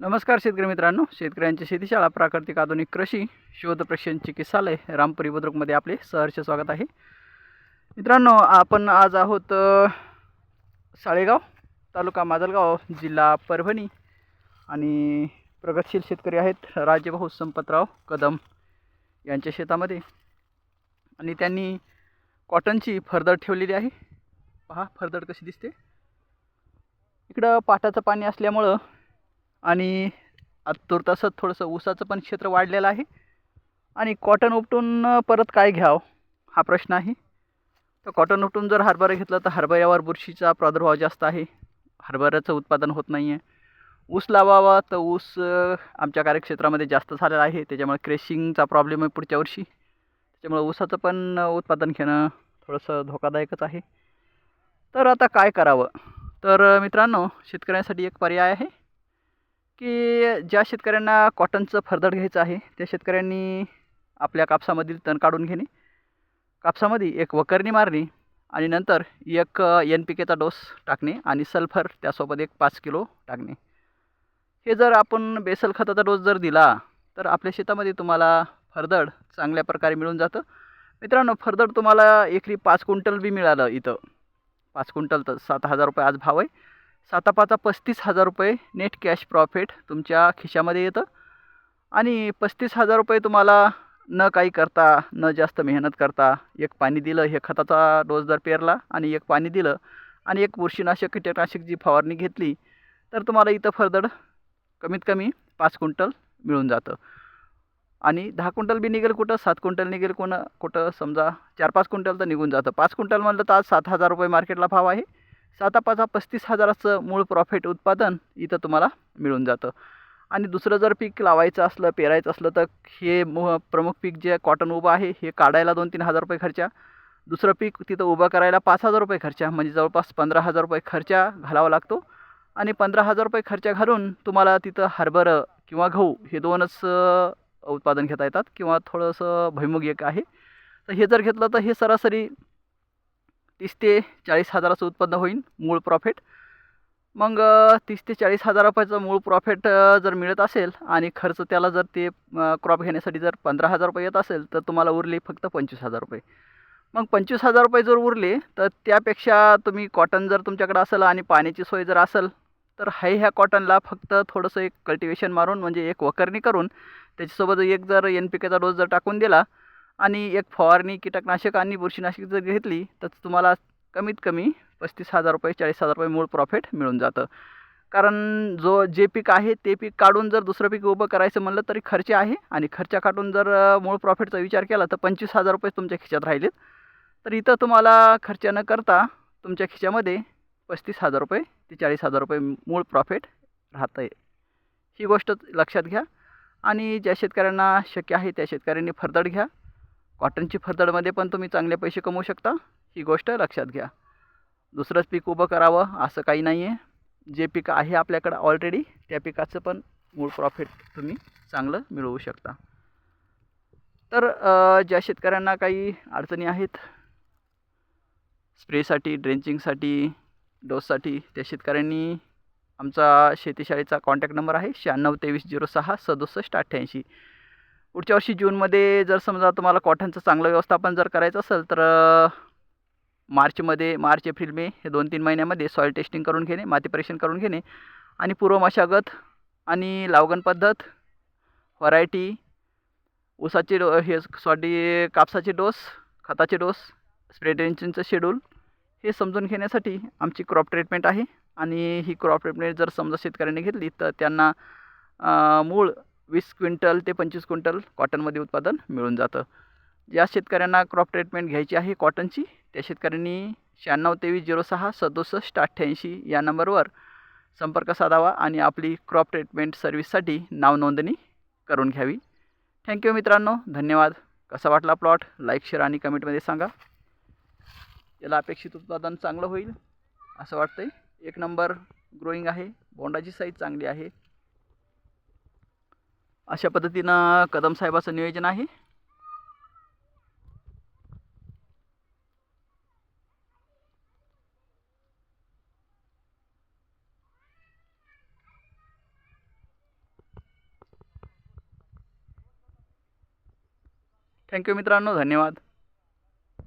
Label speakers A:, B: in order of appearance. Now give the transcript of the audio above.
A: नमस्कार शेतकरी मित्रांनो. शेतकऱ्यांची शेतीशाळा प्राकृतिक आधुनिक कृषी शोध प्रशिक्षण चिकित्सालय रामपुरी बुद्रुकमध्ये आपले सहर्ष स्वागत आहे. मित्रांनो आपण आज आहोत साळेगाव तालुका माजलगाव जिल्हा परभणी आणि प्रगतशील शेतकरी आहेत राजेभाऊ संपतराव कदम यांच्या शेतामध्ये आणि त्यांनी कॉटनची फरदड ठेवलेली आहे. पहा फरदड कशी दिसते. इकडं पाटाचं पाणी असल्यामुळं आणि आत्तूर थोडंसं ऊसाचं पण क्षेत्र वाढलेलं आहे. आणि कॉटन उपटून परत काय घ्यावं? हा प्रश्न आहे. तर कॉटन उपटून जर हरभरा घेतलं तर हरभऱ्यावर बुरशीचा प्रादुर्भाव जास्त आहे. हरभऱ्याचं उत्पादन होत नाही आहे ऊस लावावा तर ऊस आमच्या कार्यक्षेत्रामध्ये जास्त झालेला आहे. त्याच्यामुळे क्रेशिंगचा प्रॉब्लेम आहे पुढच्या वर्षी. त्याच्यामुळे ऊसाचं पण उत्पादन घेणं थोडंसं धोकादायकच आहे. तर आता काय करावं? तर मित्रांनो शेतकऱ्यांसाठी एक पर्याय आहे. की ज्या शेतकऱ्यांना कॉटनचं फरदड घ्यायचं आहे त्या शेतकऱ्यांनी आपल्या कापसामधील तण काढून घेणे. कापसामध्ये एक वकरणी मारणे आणि नंतर एक एन पी केचा डोस टाकणे आणि सल्फर त्यासोबत एक पाच किलो टाकणे. हे जर आपण बेसल खताचा डोस जर दिला तर आपल्या शेतामध्ये तुम्हाला फरदड चांगल्या प्रकारे मिळून जातं. मित्रांनो फरदड तुम्हाला एकरी पाच क्विंटल बी मिळालं इथं. पाच क्विंटल तर सात हजार रुपये आज भाव आहे. सातापाचा पस्तीस हजार रुपये नेट कॅश प्रॉफिट तुमच्या खिशामध्ये येतं. आणि पस्तीस हजार रुपये तुम्हाला न काही करता न जास्त मेहनत करता एक पाणी दिलं हे खताचा डोस जर पेरला आणि एक पाणी दिलं आणि एक बुरशीनाशक कीटकनाशक जी फवारणी घेतली तर तुम्हाला इथं फरदड कमीत कमी पाच क्विंटल मिळून जातं. आणि दहा क्विंटल बी निघेल कुठं सात क्विंटल निघेल कोण कुठं समजा चार पाच क्विंटल तर निघून जातं. पाच क्विंटल म्हणलं तर आज सात हजार रुपये मार्केटला भाव आहे. साता पाचा पस्तीस हजाराचं मूळ प्रॉफिट उत्पादन इथं तुम्हाला मिळून जातं. आणि दुसरं जर पीक लावायचं असलं पेरायचं असलं तर हे प्रमुख पीक जे कॉटन उभं आहे हे काढायला दोन तीन हजार रुपये खर्चा. दुसरं पीक तिथं उभं करायला पाच हजार रुपये खर्चा म्हणजे जवळपास पंधरा हजार रुपये खर्चा घालावा लागतो. आणि पंधरा हजार रुपये खर्चा घालून तुम्हाला तिथं हरभरं किंवा गहू हे दोनच उत्पादन घेता येतात किंवा थोडंसं भैमुग एक आहे. तर हे जर घेतलं तर हे सरासरी तीस ते चाळीस हजाराचं उत्पन्न होईल मूळ प्रॉफिट मग तीस ते चाळीस हजार रुपयाचं मूळ प्रॉफिट जर मिळत असेल आणि खर्च त्याला जर ते क्रॉप घेण्यासाठी जर पंधरा हजार रुपये येत असेल तर तुम्हाला उरले फक्त पंचवीस हजार रुपये. मग पंचवीस हजार रुपये जर उरले तर त्यापेक्षा तुम्ही कॉटन जर तुमच्याकडे असेल आणि पाण्याची सोय जर असेल तर हाय ह्या कॉटनला फक्त थोडंसं एक कल्टिवेशन मारून म्हणजे एक वकरणी करून त्याच्यासोबत एक जर एन पी केचा डोस जर टाकून दिला आणि एक फवारणी कीटकनाशक आणि बुरशीनाशक जर घेतली तर तुम्हाला कमीत कमी पस्तीस हजार रुपये चाळीस हजार रुपये मूळ प्रॉफिट मिळून जातं. कारण जो जे पीक आहे ते पीक काढून जर दुसरं पीक उभं करायचं म्हणलं तरी खर्च आहे आणि खर्च काढून जर मूळ प्रॉफिटचा विचार केला तर पंचवीस हजार रुपये तुमच्या खिशात राहिलेत. तर इथं तुम्हाला खर्च न करता तुमच्या खिशामध्ये पस्तीस हजार रुपये ते चाळीस हजार रुपये मूळ प्रॉफिट राहतं आहे ही गोष्ट लक्षात घ्या आणि ज्या शेतकऱ्यांना शक्य आहे त्या शेतकऱ्यांनी फरदड घ्या. कॉटनची फरदडमध्ये पण तुम्ही चांगले पैसे कमवू शकता. ही गोष्ट लक्षात घ्या. दुसरंच पीक उभं करावं असं काही नाही आहे जे पीक आहे आपल्याकडं ऑलरेडी त्या पिकाचं पण मूळ प्रॉफिट तुम्ही चांगलं मिळवू शकता. तर ज्या शेतकऱ्यांना काही अडचणी आहेत स्प्रेसाठी ड्रेंचिंगसाठी डोससाठी त्या शेतकऱ्यांनी आमचा शेतीशाळेचा कॉन्टॅक्ट नंबर आहे शहाण्णव तेवीस झिरो सहा सदुसष्ट अठ्ठ्याऐंशी. पुढच्या वर्षी जूनमध्ये जर समजा तुम्हाला कॉटनचं चांगलं व्यवस्थापन जर करायचं असेल तर मार्चमध्ये मार्च एप्रिल मे हे दोन तीन महिन्यामध्ये सॉईल टेस्टिंग करून घेणे माती परीक्षण करून घेणे आणि पूर्व मशागत आणि लावगण पद्धत व्हरायटी ऊसाचे डो हे सॉरी कापसाचे डोस खताचे डोस स्प्रे ड्रेंचिंगचं शेड्यूल हे समजून घेण्यासाठी आमची क्रॉप ट्रीटमेंट आहे आणि ही क्रॉप ट्रीटमेंट जर समजा शेतकऱ्यांनी घेतली तर त्यांना मूळ वीस क्विंटल ते पंचवीस क्विंटल कॉटनमध्ये उत्पादन मिळून जातं. ज्या शेतकऱ्यांना क्रॉप ट्रीटमेंट घ्यायची आहे कॉटनची त्या शेतकऱ्यांनी शहाण्णव तेवीस झिरो सहा सदुसष्ट अठ्ठ्याऐंशी या नंबरवर संपर्क साधावा आणि आपली क्रॉप ट्रीटमेंट सर्व्हिससाठी नावनोंदणी करून घ्यावी. थँक्यू मित्रांनो. धन्यवाद. कसा वाटला प्लॉट? लाईक शेअर आणि कमेंटमध्ये सांगा. याला अपेक्षित उत्पादन चांगलं होईल असं वाटतंय. एक नंबर ग्रोईंग आहे. बोंडाची साईज चांगली आहे. अशा पद्धतीनं कदम साहेबाचं नियोजन आहे. थँक्यू मित्रांनो धन्यवाद.